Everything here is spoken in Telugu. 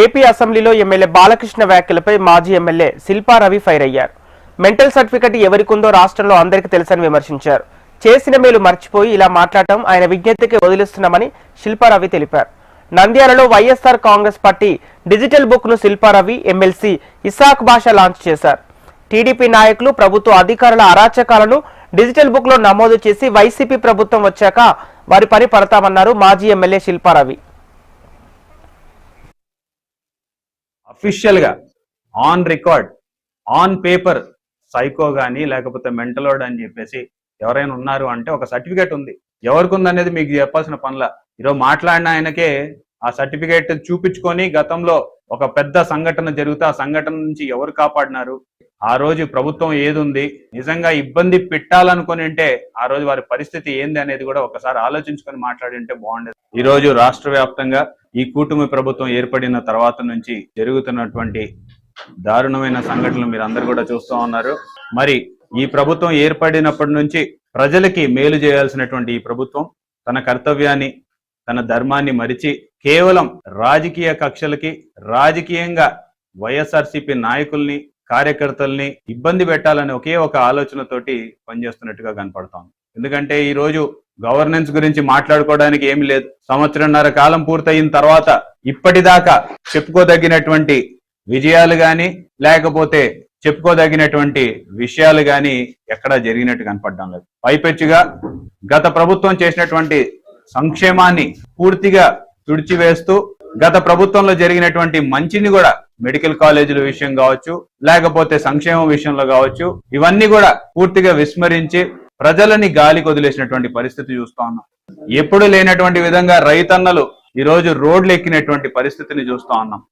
ఏపీ అసెంబ్లీలో ఎమ్మెల్యే బాలకృష్ణ వ్యాఖ్యలపై మాజీ ఎమ్మెల్యే శిల్పారవి ఫైర్ అయ్యారు. మెంటల్ సర్టిఫికెట్ ఎవరికుందో రాష్ట్రంలో అందరికీ తెలుసని విమర్శించారు. చేసిన మేలు మర్చిపోయి ఇలా మాట్లాడటం ఆయన విజ్ఞతకి వదిలిస్తున్నామని శిల్పారవి తెలిపారు. నంద్యాలలో వైఎస్ఆర్ కాంగ్రెస్ పార్టీ డిజిటల్ బుక్ను శిల్పారవి ఎమ్మెల్సీ ఇసాక్ భాష లాంచ్ చేశారు. టీడీపీ నాయకులు ప్రభుత్వ అధికారుల అరాచకాలను డిజిటల్ బుక్లో నమోదు చేసి వైసీపీ ప్రభుత్వం వచ్చాక వారి పని పడతామన్నారు మాజీ ఎమ్మెల్యే శిల్పారవి అఫీషియల్గా on record on paper psycho కానీ లేకపోతే మెంటలోడ్ అని చెప్పేసి ఎవరైనా ఉన్నారు అంటే ఒక సర్టిఫికేట్ ఉంది. ఎవరికి ఉందనేది మీకు చెప్పాల్సిన పనుల. ఈరోజు మాట్లాడిన ఆయనకే ఆ సర్టిఫికేట్ చూపించుకొని గతంలో ఒక పెద్ద సంఘటన జరిగితే ఆ సంఘటన నుంచి ఎవరు కాపాడినారు? ఆ రోజు ప్రభుత్వం ఏదుంది నిజంగా ఇబ్బంది పెట్టాలనుకుని ఉంటే ఆ రోజు వారి పరిస్థితి ఏంది అనేది కూడా ఒకసారి ఆలోచించుకొని మాట్లాడి ఉంటే బాగుండేది. ఈ రోజు రాష్ట్ర వ్యాప్తంగా ఈ కూటమి ప్రభుత్వం ఏర్పడిన తర్వాత నుంచి జరుగుతున్నటువంటి దారుణమైన సంఘటనలు మీరు అందరు కూడా చూస్తూ ఉన్నారు. మరి ఈ ప్రభుత్వం ఏర్పడినప్పటి నుంచి ప్రజలకి మేలు చేయాల్సినటువంటి ఈ ప్రభుత్వం తన కర్తవ్యాన్ని తన ధర్మాన్ని మరిచి కేవలం రాజకీయ కక్షలకి రాజకీయంగా వైఎస్ఆర్సీపీ నాయకుల్ని కార్యకర్తల్ని ఇబ్బంది పెట్టాలనే ఒకే ఒక ఆలోచనతోటి పనిచేస్తున్నట్టుగా కనపడతాం. ఎందుకంటే ఈ రోజు గవర్నెన్స్ గురించి మాట్లాడుకోవడానికి ఏమీ లేదు. సంవత్సరంన్నర కాలం పూర్తయిన తర్వాత ఇప్పటిదాకా చెప్పుకోదగినటువంటి విజయాలు గాని లేకపోతే చెప్పుకోదగినటువంటి విషయాలు గాని ఎక్కడా జరిగినట్టు కనపడడం లేదు. పైపెచ్చుగా గత ప్రభుత్వం చేసినటువంటి సంక్షేమాన్ని పూర్తిగా తుడిచివేస్తూ గత ప్రభుత్వంలో జరిగినటువంటి మంచిని కూడా మెడికల్ కాలేజీల విషయం కావచ్చు లేకపోతే సంక్షేమం విషయంలో కావచ్చు ఇవన్నీ కూడా పూర్తిగా విస్మరించి ప్రజలని గాలికి వదిలేసినటువంటి పరిస్థితి చూస్తా ఉన్నాం. ఎప్పుడు లేనటువంటి విధంగా రైతన్నలు ఈ రోజు రోడ్లు ఎక్కినటువంటి పరిస్థితిని చూస్తా ఉన్నాం.